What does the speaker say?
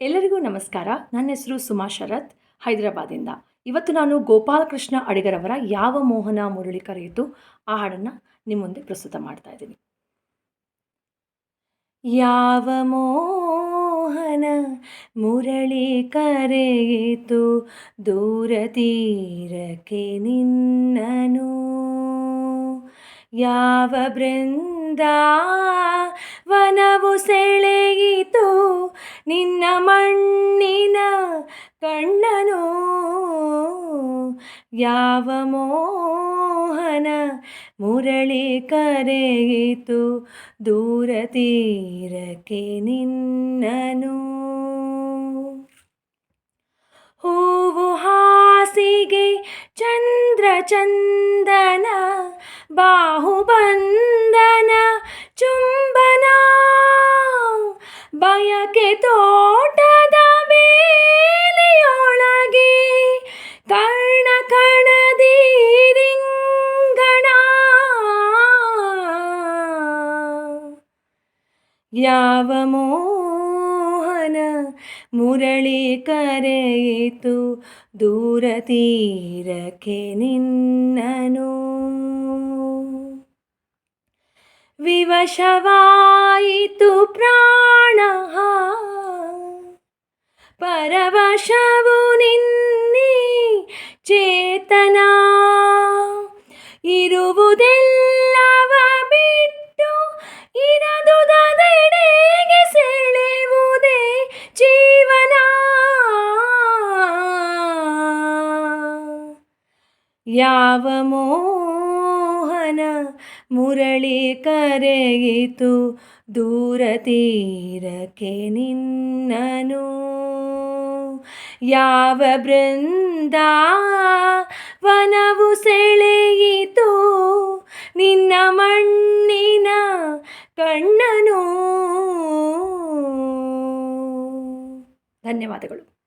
ಎಲ್ಲರಿಗೂ ನಮಸ್ಕಾರ. ನನ್ನ ಹೆಸರು ಸುಮಾ ಶರತ್ ಹೈದರಾಬಾದಿಂದ ಇವತ್ತು ನಾನು ಗೋಪಾಲಕೃಷ್ಣ ಅಡಿಗರವರ ಯಾವ ಮೋಹನ ಮುರಳಿ ಕರೆಯಿತು ಆ ಹಾಡನ್ನು ನಿಮ್ಮ ಮುಂದೆ ಪ್ರಸ್ತುತ ಮಾಡ್ತಾ ಇದ್ದೀನಿ. ಯಾವ ಮೋಹನ ಮುರಳಿ ಕರೆಯಿತು ದೂರ ತೀರಕ್ಕೆ ನಿನ್ನನು? ಯಾವ ಬೃಂದ ವನವು ನಿನ್ನ ಮಣ್ಣಿನ ಕಣ್ಣನು ಯಾವ ಮೋಹನ ಮುರಳಿ ಕರೆಯಿತು? ದೂರ ತೀರಕ್ಕೆ ನಿನ್ನನು. ಹೂವು ಹಾಸಿಗೆ ಚಂದ್ರ ಚಂದನ ಬಾಹುಬಂಧನ ಬಯಕೆ ತೋಟದ ಮೇಲೆಯೊಳಗೆ ಕರ್ಣ ಕಣದಿ ರಿಂಗಣ. ಯಾವ ಮೋಹನ ಮುರಳಿ ಕರೆಯಿತು ದೂರ ತೀರಕ್ಕೆ ನಿನ್ನನು? ವಿವಶವಾಯಿತು ಪ್ರಾಣ. ಪರವಶವು ನಿನ್ನೆ ಚೇತನ. ಇರುವುದೆಲ್ಲವ ಬಿಟ್ಟು ಇರದುದೆಡೆಗೆ ಸೆಳೆವುದೇ ಜೀವನ. ಯಾವ ಮೋಹನ ಮುರಳಿ ಕರೆಯಿತು ದೂರ ತೀರಕ್ಕೆ ನಿನ್ನನು. ಯಾವ ಬೃಂದ ವನವು ಸೆಳೆಯಿತು ನಿನ್ನ ಮಣ್ಣಿನ ಕಣ್ಣನು. ಧನ್ಯವಾದಗಳು.